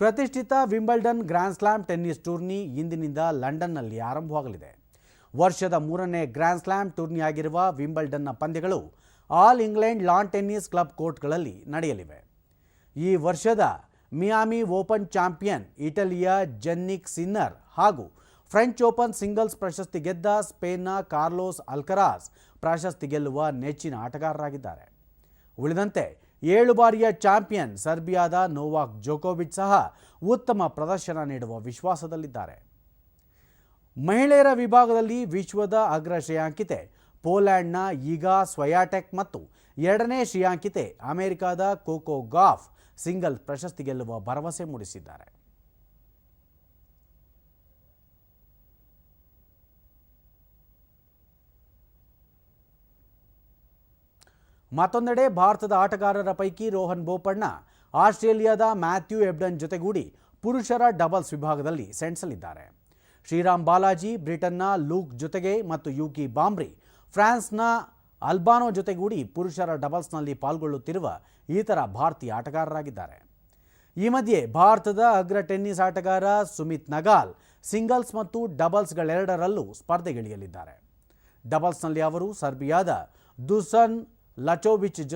ಪ್ರತಿಷ್ಠಿತ Wimbledon grand slam tennis tourney ಇಂದಿನಿಂದ ಲಂಡನ್ನಲ್ಲಿ ಆರಂಭವಾಗಲಿದೆ. ವರ್ಷದ ಮೂರನೇ ಗ್ರ್ಯಾಂಡ್ ಸ್ಲಾಮ್ ಟೂರ್ನಿಯಾಗಿರುವ ವಿಂಬಲ್ಡನ್ನ ಪಂದ್ಯಗಳು all England lawn tennis club ಕೋರ್ಟ್ಗಳಲ್ಲಿ ನಡೆಯಲಿವೆ. ಈ ವರ್ಷದ ಮಿಯಾಮಿ ಓಪನ್ ಚಾಂಪಿಯನ್ ಇಟಲಿಯ ಜೆನ್ನಿಕ್ ಸಿನ್ನರ್ ಹಾಗೂ ಫ್ರೆಂಚ್ ಓಪನ್ ಸಿಂಗಲ್ಸ್ ಪ್ರಶಸ್ತಿ ಗೆದ್ದ ಸ್ಪೇನ್ನ ಕಾರ್ಲೋಸ್ ಅಲ್ಕರಾಸ್ ಪ್ರಶಸ್ತಿ ಗೆಲ್ಲುವ ನೆಚ್ಚಿನ ಆಟಗಾರರಾಗಿದ್ದಾರೆ. ಉಳಿದಂತೆ ಏಳು ಬಾರಿಯ ಚಾಂಪಿಯನ್ ಸರ್ಬಿಯಾದ ನೋವಾಕ್ ಜೋಕೋವಿಚ್ ಸಹ ಉತ್ತಮ ಪ್ರದರ್ಶನ ನೀಡುವ ವಿಶ್ವಾಸದಲ್ಲಿದ್ದಾರೆ. ಮಹಿಳೆಯರ ವಿಭಾಗದಲ್ಲಿ ವಿಶ್ವದ ಅಗ್ರ ಶ್ರೇಯಾಂಕಿತೆ ಪೋಲ್ಯಾಂಡ್ನ ಈಗಾ ಸ್ವಯಾಟೆಕ್ ಮತ್ತು ಎರಡನೇ ಶ್ರೇಯಾಂಕಿತೆ ಅಮೆರಿಕದ ಕೋಕೋ ಗಾಫ್ ಸಿಂಗಲ್ ಪ್ರಶಸ್ತಿ ಗೆಲ್ಲುವ ಭರವಸೆ ಮೂಡಿಸಿದ್ದಾರೆ. ಮತ್ತೊಂದೆಡೆ ಭಾರತದ ಆಟಗಾರರ ಪೈಕಿ ರೋಹನ್ ಬೋಪಣ್ಣ, ಆಸ್ಟ್ರೇಲಿಯಾದ ಮ್ಯಾಥ್ಯೂ ಎಬ್ಡನ್ ಜೊತೆಗೂಡಿ ಪುರುಷರ ಡಬಲ್ಸ್ ವಿಭಾಗದಲ್ಲಿ ಸೆಣಸಲಿದ್ದಾರೆ. ಶ್ರೀರಾಮ್ ಬಾಲಾಜಿ, ಬ್ರಿಟನ್ನ ಲೂಕ್ ಜೊತೆಗೆ ಮತ್ತು ಯುಕಿ ಬಾಂಬ್ರಿ, ಫ್ರಾನ್ಸ್ನ ಅಲ್ಬಾನೋ ಜೊತೆಗೂಡಿ ಪುರುಷರ ಡಬಲ್ಸ್ನಲ್ಲಿ ಪಾಲ್ಗೊಳ್ಳುತ್ತಿರುವ ಇತರ ಭಾರತೀಯ ಆಟಗಾರರಾಗಿದ್ದಾರೆ. ಈ ಮಧ್ಯೆ ಭಾರತದ ಅಗ್ರ ಟೆನ್ನಿಸ್ ಆಟಗಾರ ಸುಮಿತ್ ನಗಾಲ್ ಸಿಂಗಲ್ಸ್ ಮತ್ತು ಡಬಲ್ಸ್ಗಳೆರಡರಲ್ಲೂ ಸ್ಪರ್ಧೆಗಿಳಿಯಲಿದ್ದಾರೆ. ಡಬಲ್ಸ್ನಲ್ಲಿ ಅವರು ಸರ್ಬಿಯಾದ ದುಸನ್ Latovich